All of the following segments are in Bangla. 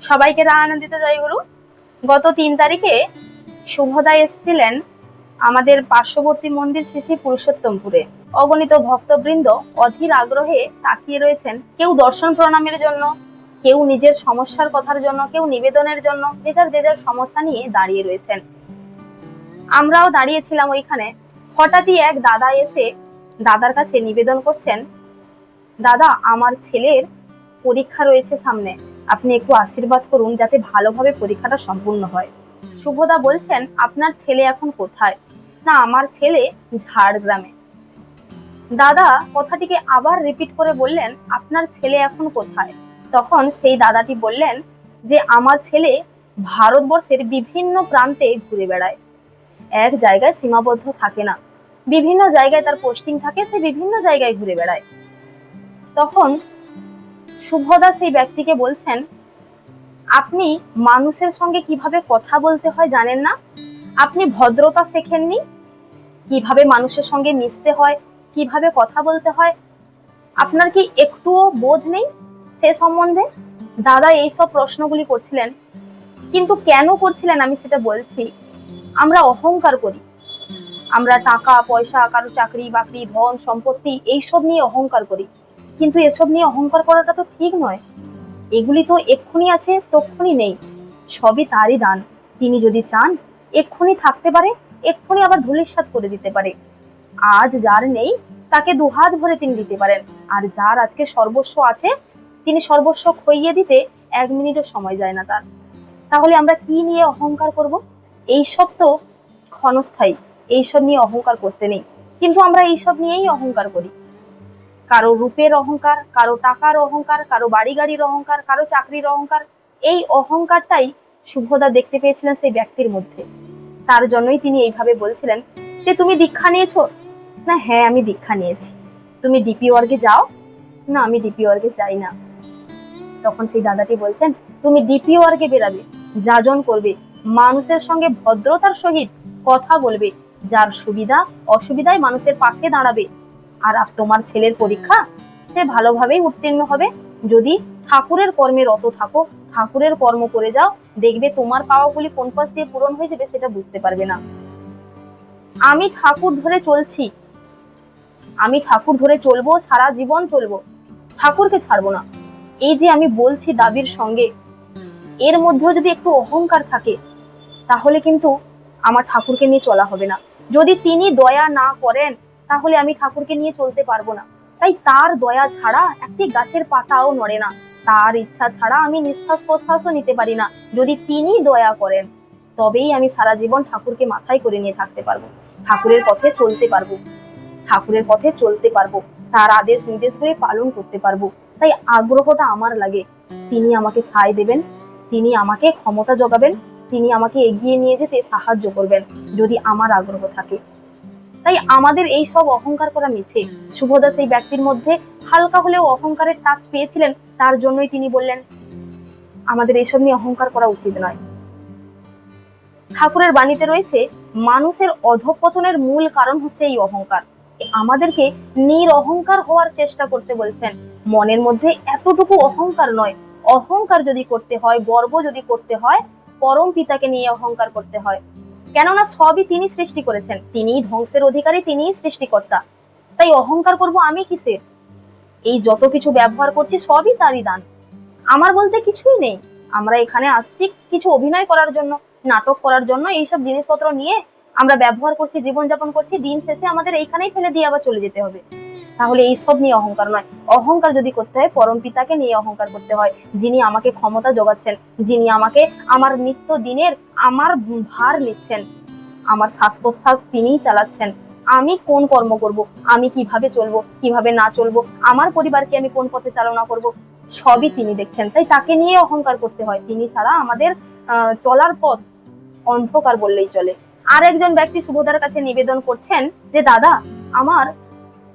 সবাইকে আনন্দিত জয়গুরু গত তিন তারিখে শুভদা এসেছিলেন আমাদের পার্শ্ববর্তী মন্দির শেষে পুরুষোত্তমপুরে। অগণিত ভক্তবৃন্দ অধীর আগ্রহে তাকিয়ে রয়েছেন। কেউ দর্শন প্রণামের জন্য, কেউ নিজের সমস্যার কথার জন্য, কেউ নিবেদনের জন্য, যে যার যে যার সমস্যা নিয়ে দাঁড়িয়ে রয়েছেন। আমরাও দাঁড়িয়েছিলাম ওইখানে। হঠাৎই এক দাদা এসে দাদার কাছে নিবেদন করছেন, দাদা, আমার ছেলের পরীক্ষা রয়েছে সামনে। আপনি একটু আশীর্বাদ করুন যাতে ভালোভাবে পরীক্ষাটা সম্পূর্ণ হয়। শুভদা বলছেন, আপনার ছেলে এখন কোথায়? না, আমার ছেলে ঝাড়গ্রামে। দাদা কথাটিকে আবার রিপিট করে বললেন, আপনার ছেলে এখন কোথায়? তখন সেই দাদাটি বললেন যে, আমার ছেলে ভারতবর্ষের বিভিন্ন প্রান্তে ঘুরে বেড়ায়। এক জায়গায় সীমাবদ্ধ থাকে না। বিভিন্ন জায়গায় তার পোস্টিং থাকে, সে বিভিন্ন জায়গায় ঘুরে বেড়ায়। তখন শুভদা সেই ব্যক্তিকে বলছেন, আপনি মানুষের সঙ্গে কীভাবে কথা বলতে হয় জানেন না? আপনি ভদ্রতা শেখেননি? কীভাবে মানুষের সঙ্গে মিশতে হয়? কীভাবে কথা বলতে হয়? আপনার কি একটুও বোধ নেই সে সম্বন্ধে? দাদা এইসব প্রশ্নগুলি করছিলেন, কিন্তু কেন করছিলেন আমি সেটা বলছি। আমরা অহংকার করি। আমরা টাকা, পয়সা, কারও চাকরি, বাকরি, ধন, সম্পত্তি, এইসব নিয়ে অহংকার করি। কিন্তু এসব নিয়ে অহংকার করাটা তো ঠিক নয়। এগুলি তো এক্ষুনি আছে, তক্ষুনি নেই। সবই তারই দান। তিনি যদি চান, এক্ষুনি থাকতে পারে, এক্ষুনি আবার ধুলিস্বাদ করে দিতে পারে। আজ যার নেই, তাকে দুহাত ভরে তিনি দিতে পারেন। আর যার আজকে সর্বস্ব আছে, তিনি সর্বস্ব খইয়ে দিতে এক মিনিটও সময় যায় না তার। তাহলে আমরা কি নিয়ে অহংকার করব? এইসব তো ক্ষণস্থায়ী। এইসব নিয়ে অহংকার করতে নেই। কিন্তু আমরা এইসব নিয়েই অহংকার করি। কারও রূপের অহংকার, কারও টাকার অহংকার, কারও বাড়ি গাড়ির অহংকার, কারও চাকরির অহংকার, এই অহংকারটাই শুভদা দেখতে পেয়েছিলেন সেই ব্যক্তির মধ্যে। তার জন্যই তিনি এইভাবে বলছিলেন যে, তুমি দীক্ষা নিয়েছো? না হ্যাঁ আমি দীক্ষা নিয়েছি। তুমি ডিপি ওয়ার্গে যাও? না, আমি ডিপি ওয়ার্গে যাই না। তখন সেই দাদাটি বলছেন, তুমি ডিপি ওয়ার্গে বেরাবে, যাজন করবে, মানুষের সঙ্গে ভদ্রতার সহিত কথা বলবে, যার সুবিধা, অসুবিধায় মানুষের পাশে দাঁড়াবে। আর তোমার ছেলের পরীক্ষা, সে ভালোভাবেই উত্তীর্ণ হবে। যদি ঠাকুরের কর্মে রত থাকো, ঠাকুরের কর্ম করে যাও, দেখবে তোমার পাওয়াগুলি কোন পাশ দিয়ে পূরণ হয়ে যাবে সেটা বুঝতে পারবে না। আমি ঠাকুর ধরে চলছি। আমি ঠাকুর ধরে চলবো, সারা জীবন চলবো। ঠাকুরকে ছাড়বো না। এই যে আমি বলছি দাবির সঙ্গে, এর মধ্যেও যদি একটু অহংকার থাকে, তাহলে কিন্তু আমার ঠাকুরকে নিয়ে চলা হবে না। যদি তিনি দয়া না করেন তাহলে আমি ঠাকুরকে নিয়ে চলতে পারব না। তাই তার দয়া ছাড়া একটি গাছের পাতাও নড়ে না। তার ইচ্ছা ছাড়া আমি নিঃশ্বাস প্রশ্বাসও নিতে পারি না, যদি তিনি দয়া করেন। তবেই আমি সারা জীবন ঠাকুরকে মাথায় করে নিয়ে থাকতে পারব, ঠাকুরের পথে চলতে পারব, ঠাকুরের পথে চলতে পারব, তার আদেশ নির্দেশ করে পালন করতে পারব। তাই আগ্রহটা আমার লাগে। তিনি আমাকে সায় দেবেন, তিনি আমাকে ক্ষমতা যোগাবেন তিনি আমাকে এগিয়ে নিয়ে যেতে সাহায্য করবেন, যদি আমার আগ্রহ থাকে। তাই আমাদের এই সব অহংকার করা মিছে। শুভদা সেই ব্যক্তির মধ্যে হালকা হলেও অহংকারের টাচ পেয়েছিলেন তার জন্যই তিনি বললেন আমাদের এইসব নিয়ে অহংকার করা উচিত নয়। ঠাকুরের বাণীতে রয়েছে মানুষের অধঃপতনের মূল কারণ হচ্ছে এই অহংকার। আমাদেরকে নির অহংকার হওয়ার চেষ্টা করতে বলছেন। মনের মধ্যে এতটুকু অহংকার নয়। অহংকার যদি করতে হয় গর্ব যদি করতে হয় পরম পিতাকে নিয়ে অহংকার করতে হয়। কেননা সবই তিনি সৃষ্টি করেছেন। তিনিই ধ্বংসের অধিকারী তিনিই সৃষ্টিকর্তা। তাই অহংকার করব আমি কিসের? এই যত কিছু ব্যবহার করছি, সবই তারই দান। আমার বলতে কিছুই নেই। আমরা এখানে আসছি কিছু অভিনয় করার জন্য, নাটক করার জন্য, এইসব জিনিসপত্র নিয়ে আমরা ব্যবহার করছি, জীবনযাপন করছি, দিন শেষে আমাদের এইখানেই ফেলে দিয়ে আবার চলে যেতে হবে। তাহলে এইসব নিয়ে অহংকার নয়। অহংকার যদি করতে হয়, পরম পিতাকে নিয়ে অহংকার করতে হয়, যিনি আমাকে ক্ষমতা যোগাচ্ছেন, যিনি আমাকে আমার নিত্য দিনের আমার ভার নিচ্ছেন, আমার শ্বাস প্রশ্বাস তিনিই চালাচ্ছেন। আমি কোন কর্ম করব? আমি কীভাবে চলবো? কীভাবে না চলবো? আমার পরিবারকে আমি কোন পথে চালনা করব? সবই তিনি দেখছেন। তাই তাকে নিয়ে অহংকার করতে হয়। তিনি ছাড়া আমাদের চলার পথ অন্ধকার বললেই চলে। আর একজন ব্যক্তি সুভদার কাছে নিবেদন করছেন যে, দাদা, আমার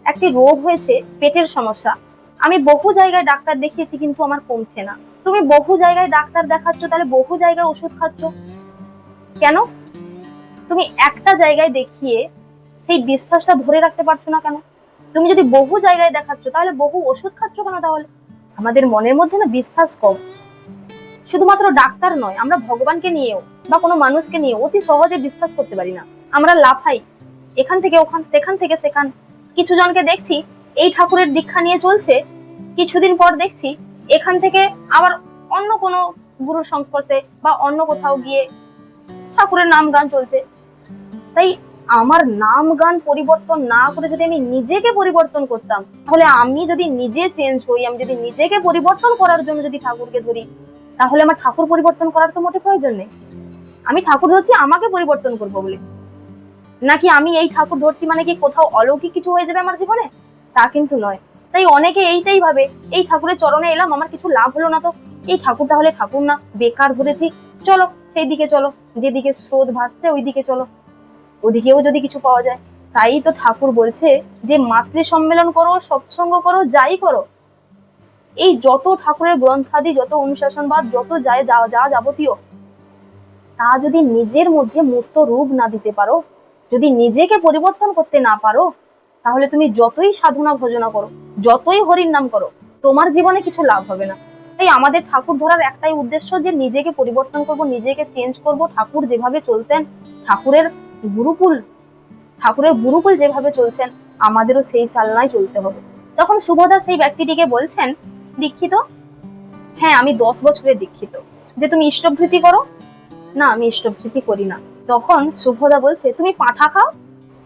একটি রোগ হয়েছে পেটের সমস্যা। আমি বহু জায়গায় ডাক্তার দেখিয়েছি কিন্তু আমার কমছে না। তুমি বহু জায়গায় ডাক্তার দেখাচ্ছ, তাহলে বহু জায়গায় ওষুধ খাচ্ছ। কেন? তুমি একটা জায়গায় দেখিয়ে সেই বিশ্বাসটা ধরে রাখতে পারছ না কেন? তুমি যদি বহু জায়গায় দেখাচ্ছ, তাহলে বহু ওষুধ খাচ্ছ কেন তাহলে? আমাদের মনের মধ্যে না বিশ্বাস কম। শুধুমাত্র ডাক্তার নয়, আমরা ভগবানকে নিয়েও বা কোনো মানুষকে নিয়ে অতি সহজে বিশ্বাস করতে পারি না। আমরা লাফাই, এখান থেকে ওখান, সেখান থেকে সেখান। কিছু জনকে দেখছি এই ঠাকুরের দীক্ষা নিয়ে চলছে। কিছুদিন পর দেখছি এখান থেকে আবার অন্য কোনো গুরুর সংস্পর্শে বা অন্য কোথাও গিয়ে ঠাকুরের নাম গান চলছে। তাই আমার নাম গান পরিবর্তন না করে যদি আমি নিজেকে পরিবর্তন করতাম, তাহলে আমি যদি নিজে চেঞ্জ হই, আমি যদি নিজেকে পরিবর্তন করার জন্য যদি ঠাকুরকে ধরি, তাহলে আমার ঠাকুর পরিবর্তন করার তো মোটে প্রয়োজন নেই। আমি ঠাকুর ধরছি আমাকে পরিবর্তন করব বলে। নাকি আমি এই ঠাকুর ধরছি মানে কি কোথাও অলৌকিক কিছু হয়ে যাবে আমার জীবনে? তা কিন্তু নয়। তাই অনেকে এইটাই ভাবে, এই ঠাকুরের চরণে এলাম, আমার কিছু লাভ হলো না তো। এই ঠাকুর তাহলে ঠাকুর না, বেকার ধরেছি। চলো, সেই দিকে চলো, যেদিকে স্রোত ভাসছে ওই দিকে চলো। ওদিকেও যদি কিছু পাওয়া যায়। তাই তো ঠাকুর বলছে যে মাতৃ সম্মেলন করো, সৎসঙ্গ করো, যাই করো। এই যত ঠাকুরের গ্রন্থাদি, যত অনুশাসনবাদ, যত যায় যা যাবতীয়, তা যদি নিজের মধ্যে মূর্ত রূপ না দিতে পারো যদি নিজেকে পরিবর্তন করতে না পারো, তাহলে তুমি যতই সাধনা ভজনা করো, যতই হরির নাম করো, তোমার জীবনে কিছু লাভ হবে না। তাই আমাদের ঠাকুর ধরার একটাই উদ্দেশ্য যে নিজেকে পরিবর্তন করব, নিজেকে চেঞ্জ করব, ঠাকুর যেভাবে চলতেন, ঠাকুরের গুরুকুল ঠাকুরের গুরুকুল যেভাবে চলছেন, আমাদেরও সেই চালনায় চলতে হবে। তখন শুভদা সেই ব্যক্তিটিকে বলছেন, দীক্ষিত? হ্যাঁ আমি দশ বছরের দীক্ষিত। যে তুমি ইষ্টভৃতি করো? না, আমি ইষ্টভৃতি করি না। তখন শুভদা বলছে, তুমি পাঁঠা খাও?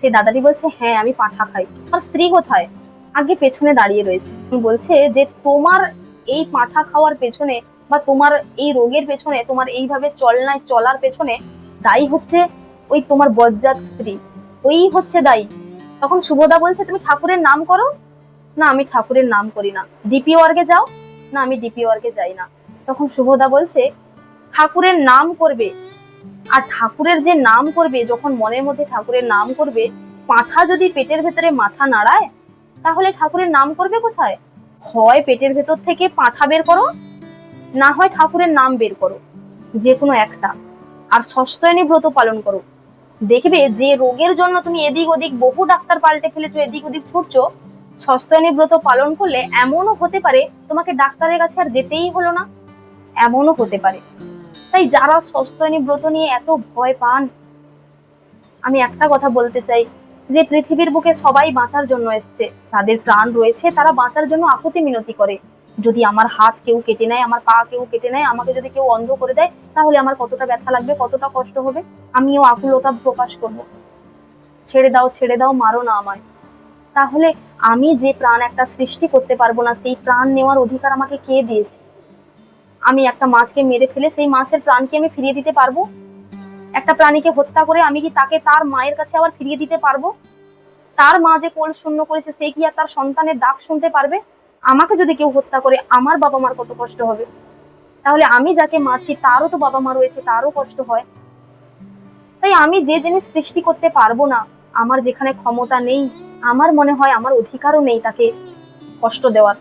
সেই দাদাটি বলছে হ্যাঁ আমি পাঁঠা খাই। আর স্ত্রী কোথায়? আগে পেছনে দাঁড়িয়ে রয়েছে। বলছে যে, তোমার এই পাঁঠা খাওয়ার পেছনে বা তোমার এই রোগের পেছনে, তোমার এইভাবে চলনায় চলার পেছনে দায়ী হচ্ছে ওই তোমার বজ্জাত স্ত্রী। ওই হচ্ছে দায়ী। তখন শুভদা বলছে, তুমি ঠাকুরের নাম করো? না, আমি ঠাকুরের নাম করি না। ডিপি ওয়ার্গে যাও? না, আমি ডিপি ওয়ার্গে যাই না। তখন শুভদা বলছে, ঠাকুরের নাম করবে? আর ঠাকুরের যে নাম করবে, যখন মনের মধ্যে ঠাকুরের নাম করবে, পাঁঠা যদি পেটের ভেতরে মাথা নাড়ায়, তাহলে ঠাকুরের নাম করবে কোথায়? হয় পেটের ভেতর থেকে পাঁঠা বের করো, না হয় ঠাকুরের নাম বের করো যে কোনো একটা। আর ষষ্ঠয়নী ব্রত পালন করো। দেখবে যে রোগের জন্য তুমি এদিক ওদিক বহু ডাক্তার পাল্টে ফেলেছো, এদিক ওদিক ছুটছো, ষষ্ঠয়নী ব্রত পালন করলে এমনও হতে পারে, তোমাকে ডাক্তারের কাছে আর যেতেই হলো না। এমনও হতে পারে। তাই যারা ষষ্ঠয়নী ব্রত নিয়ে এত ভয় পান, আমি একটা কথা বলতে চাই, যে পৃথিবীর বুকে সবাই বাঁচার জন্য এসছে, তাদের প্রাণ রয়েছে, তারা বাঁচার জন্য আকুতি মিনতি করে। যদি আমার হাত কেউ কেটে নেয়, আমার পা কেউ কেটে নেয়, আমাকে যদি কেউ অন্ধ করে দেয়, তাহলে আমার কতটা ব্যথা লাগবে, কতটা কষ্ট হবে? আমিও আকুলতা প্রকাশ করব। ছেড়ে দাও ছেড়ে দাও, মারো না আমায়। তাহলে আমি যে প্রাণ একটা সৃষ্টি করতে পারব না, সেই প্রাণ নেওয়ার অধিকার আমাকে কে দিয়েছে? আমি একটা মাছকে মেরে ফেলে সেই মাছের প্রাণকে আমি ফিরিয়ে দিতে পারব? একটা প্রাণীকে হত্যা করে আমি কি তাকে তার মায়ের কাছে আবার ফিরিয়ে দিতে পারব? তার মা যে কোল শূন্য করেছে, সে কি আর তার সন্তানের ডাক শুনতে পারবে? আমাকে যদি কেউ হত্যা করে, আমার বাবা মার কত কষ্ট হবে? তাহলে আমি যাকে মারছি, তারও তো বাবা মা রয়েছে, তারও কষ্ট হয়। তাই আমি যে জিনিস সৃষ্টি করতে পারব না, আমার যেখানে ক্ষমতা নেই, আমার মনে হয় আমার অধিকারও নেই তাকে কষ্ট দেওয়ার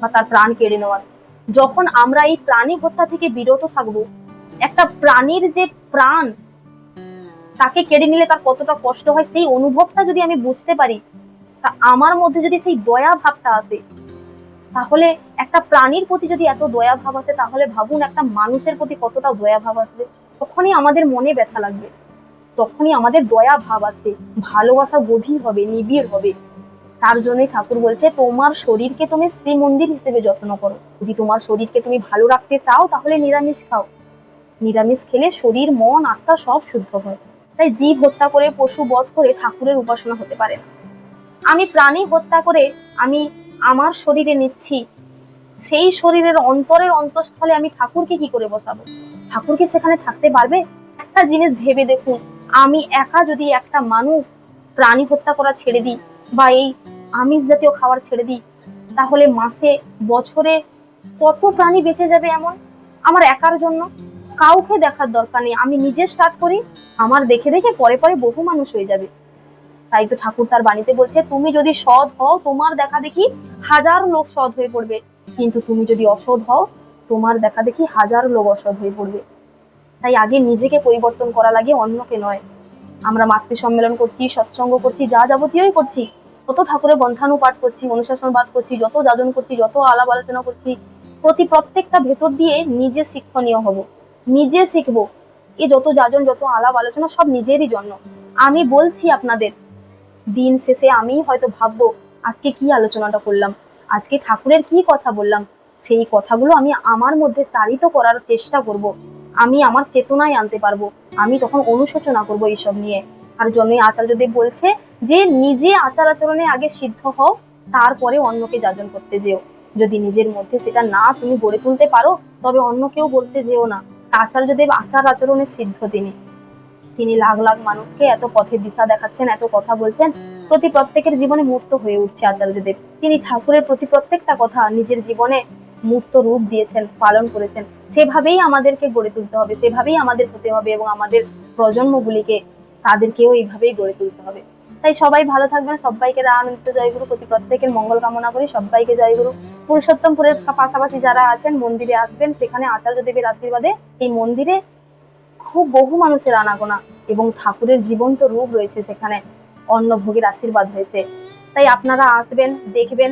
বা তার প্রাণ কেড়ে নেওয়ার। যখন আমরা এই প্রাণী হত্যা থেকে বিরত থাকব, একটা প্রাণীর যে প্রাণ, তাকে কেড়ে নিলে তার কতটা কষ্ট হয়, সেই অনুভবটা যদি আমি বুঝতে পারি, তা আমার মধ্যে যদি সেই দয়া ভাবটা আসে, তাহলে একটা প্রাণীর প্রতি যদি এত দয়া ভাব আসে, তাহলে ভাবুন একটা মানুষের প্রতি কতটা দয়া ভাব আসবে। তখনই আমাদের মনে ব্যথা লাগবে। তখনই আমাদের দয়া ভাব আসবে। ভালোবাসা গভীর হবে, নিবিড় হবে। তার জন্যই ঠাকুর বলছে, তোমার শরীরকে তুমি শ্রীমন্দির হিসেবে যত্ন করো। যদি তোমার শরীরকে তুমি ভালো রাখতে চাও, তাহলে নিরামিষ খাও। নিরামিষ খেলে শরীর, মন, আত্মা সব শুদ্ধ হয়। তাই জীব হত্যা করে পশু বধ করে ঠাকুরের উপাসনা হতে পারে না। আমি প্রাণী হত্যা করে আমি আমার শরীরে নিচ্ছি, সেই শরীরের অন্তরের অন্তঃস্থলে আমি ঠাকুরকে কি করে বসাবো? ঠাকুরকে সেখানে থাকতে পারবে? একটা জিনিস ভেবে দেখুন, আমি একা যদি একটা মানুষ প্রাণী হত্যা করা ছেড়ে দিই বা এই আমিষ জাতীয় খাবার ছেড়ে দিই, তাহলে মাসে, বছরে কত প্রাণী বেঁচে যাবে এমন? আমার একার জন্য কাউকে দেখার দরকার নেই। আমি নিজে স্টার্ট করি, আমার দেখে দেখে পরে পরে বহু মানুষ হয়ে যাবে। তাই তো ঠাকুর তার বাণীতে বলছে, তুমি যদি সৎ হও, তোমার দেখা দেখি হাজার লোক সৎ হয়ে পড়বে। কিন্তু তুমি যদি অসৎ হও, তোমার দেখা দেখি হাজার লোক অসৎ হয়ে পড়বে। তাই আগে নিজেকে পরিবর্তন করা লাগে, অন্যকে নয়। আমরা মাতৃ সম্মেলন করছি, সৎসঙ্গ করছি, যা যাবতীয়ই করছি যত ঠাকুরের গ্রন্থানুপাঠ করছি অনুশাসন বাদ করছি, যত যাজন করছি, যত আলাপ আলোচনা করছি, প্রতি প্রত্যেকটা ভেতর দিয়ে নিজে শিক্ষণীয় হব। নিজে শিখব এ যত যাজন, যত আলাপ আলোচনা সব নিজেরই জন্য। আমি বলছি আপনাদের, দিন শেষে আমি হয়তো ভাববো, আজকে কি আলোচনাটা করলাম, আজকে ঠাকুরের কি কথা বললাম, সেই কথাগুলো আমি আমার মধ্যে চারিত করার চেষ্টা করব। আমি আমার চেতনায় আনতে পারব, আমি তখন অনুশোচনা করব এইসব নিয়ে। আর জন্যই আচার্যদেব বলছে যে, নিজে আচার আচরণে আগে সিদ্ধ হও, তারপরে অন্যকে যাজন করতে যেও। যদি নিজের মধ্যে সেটা না তুমি গড়ে তুলতে পারো, তবে অন্য কেউ বলতে যেও না। আচার্যদেব আচার আচরণে সিদ্ধ তিনি। তিনি লাখ লাখ মানুষকে এত পথে দিশা দেখাচ্ছেন, এত কথা বলছেন, প্রতি প্রত্যেকের জীবনে মূর্ত হয়ে উঠছে আচার্যদেব তিনি ঠাকুরের প্রতি প্রত্যেকটা কথা নিজের জীবনে মূর্ত রূপ দিয়েছেন, পালন করেছেন। সেভাবেই আমাদেরকে গড়ে তুলতে হবে, সেভাবেই আমাদের হতে হবে এবং আমাদের প্রজন্মগুলিকে তাদেরকেও এইভাবেই গড়ে তুলতে হবে। তাই সবাই ভালো থাকবেন, সবাইকে রামানন্দ জয়গুরু প্রতি প্রত্যেকের মঙ্গল কামনা করি, সবাইকে জয়গুরু পুরুষোত্তমপুরের পাশাপাশি যারা আছেন, মন্দিরে আসবেন, সেখানে আচার্য দেবের আশীর্বাদে এই মন্দিরে খুব বহু মানুষের আনাগোনা এবং ঠাকুরের জীবন্ত রূপ রয়েছে সেখানে। অন্নভোগের আশীর্বাদ হয়েছে। তাই আপনারা আসবেন, দেখবেন,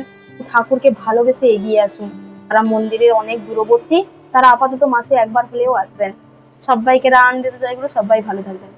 ঠাকুরকে ভালোবেসে এগিয়ে আসুন। তারা মন্দিরের অনেক দূরবর্তী, তারা আপাতত মাসে একবার হলেও আসবেন। সবাইকে রান দিতে জয়গুরু সবাই ভালো থাকবেন।